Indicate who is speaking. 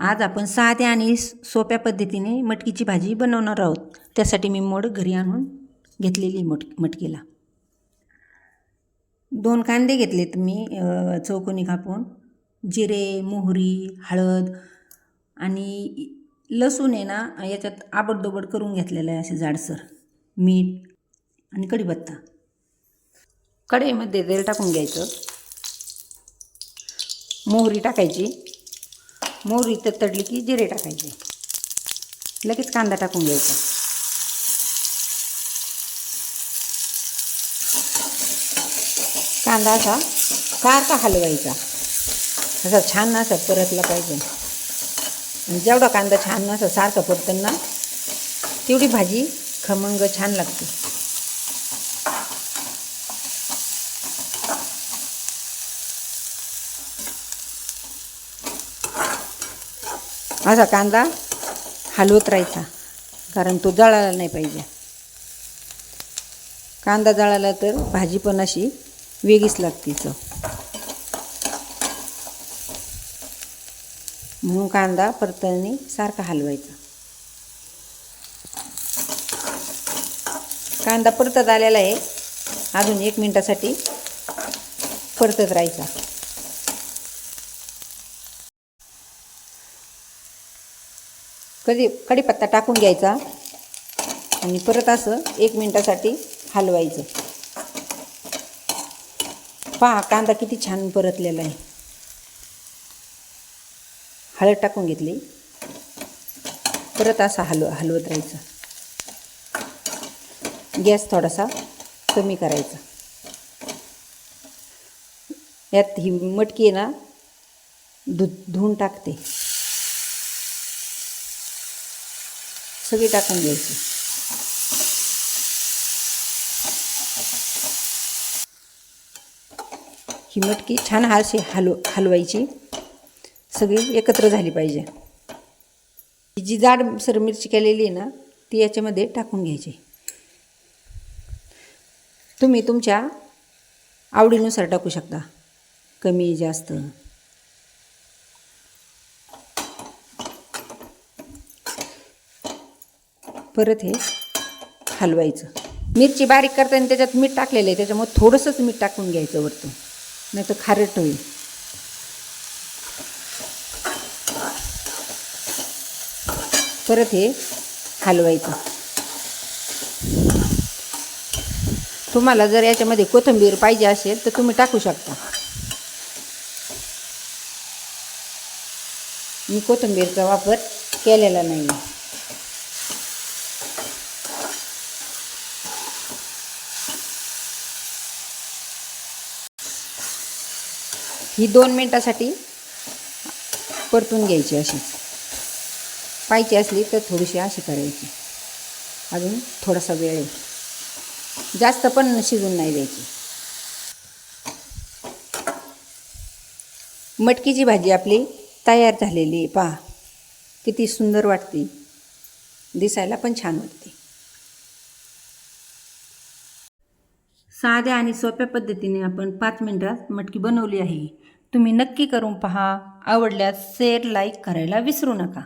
Speaker 1: आज आपण साध्या आणि सोप्या पद्धतीने मटकीची भाजी बनवणार आहोत. त्यासाठी मी मोड घरी आणून घेतलेली मट मटकीला. दोन कांदे घेतलेत मी चौकोनी कापून जिरे मोहरी हळद आणि लसूण आहे ना याच्यात आबडदोबड करून घेतलेलं आहे असे जाडसर मीठ आणि कढीपत्ता. कढईमध्ये तेल टाकून घ्यायचं. मोहरी टाकायची. मोहरी तर तडली की जिरे टाकायचे. लगेच कांदा टाकून घ्यायचा. कांदा असा सारखा हलवायचा. असा छान असा परतला पाहिजे. जेवढा कांदा छान असा सारखा परतन तेवढी भाजी खमंग छान लागते. असा कांदा हलवत राहायचा कारण तो जळायला नाही पाहिजे. कांदा जळाला तर भाजी पण अशी वेगळीच लागते चव. म्हणून कांदा परतणी सारखा हलवायचा. कांदा परतत आलेला आहे. अजून एक मिनटासाठी परतत राहायचा. कधी कढीपत्ता टाकून घ्यायचा आणि परत असं एक मिनटासाठी हलवायचं. पहा कांदा किती छान परतलेला आहे. हळद टाकून घेतली. परत असा हलव हलवत राहायचं. गॅस थोडासा कमी करायचा. यात ही मटकी आहे ना धु धुवून टाकते. सगळी टाकून घ्यायची. ही मटकी छान अशी हलव हलवायची. सगळी एकत्र झाली पाहिजे. जी जाड सर मिरची केलेली आहे ना ती याच्यामध्ये टाकून घ्यायची. तुम्ही तुमच्या आवडीनुसार टाकू शकता. कमी जास्त. परत हे हलवायचं. मिरची बारीक करताना त्याच्यात मीठ टाकलेलं आहे. त्याच्यामुळे थोडंसंच मीठ टाकून घ्यायचं वरतून. नाही तर खारट होईल. परत हे हलवायचं. तुम्हाला जर याच्यामध्ये कोथिंबीर पाहिजे असेल तर तुम्ही टाकू शकता. मी कोथिंबीरचा वापर केलेला नाही आहे ही दोन मिनटासाठी परतून घ्यायची अशीच पाहिजे असली तर थोडीशी अशी करायची. अजून थोडासा वेळ आहे. जास्त पण शिजून नाही द्यायची. मटकीची भाजी आपली तयार झालेली आहे. पहा किती सुंदर वाटते. दिसायला पण छान वाटते. साध्या आणि सोप्या पद्धतीने आपण पाच मिनिटात मटकी बनवली आहे. तुम्ही नक्की करून पहा. आवडल्यास शेअर लाईक करायला विसरू नका.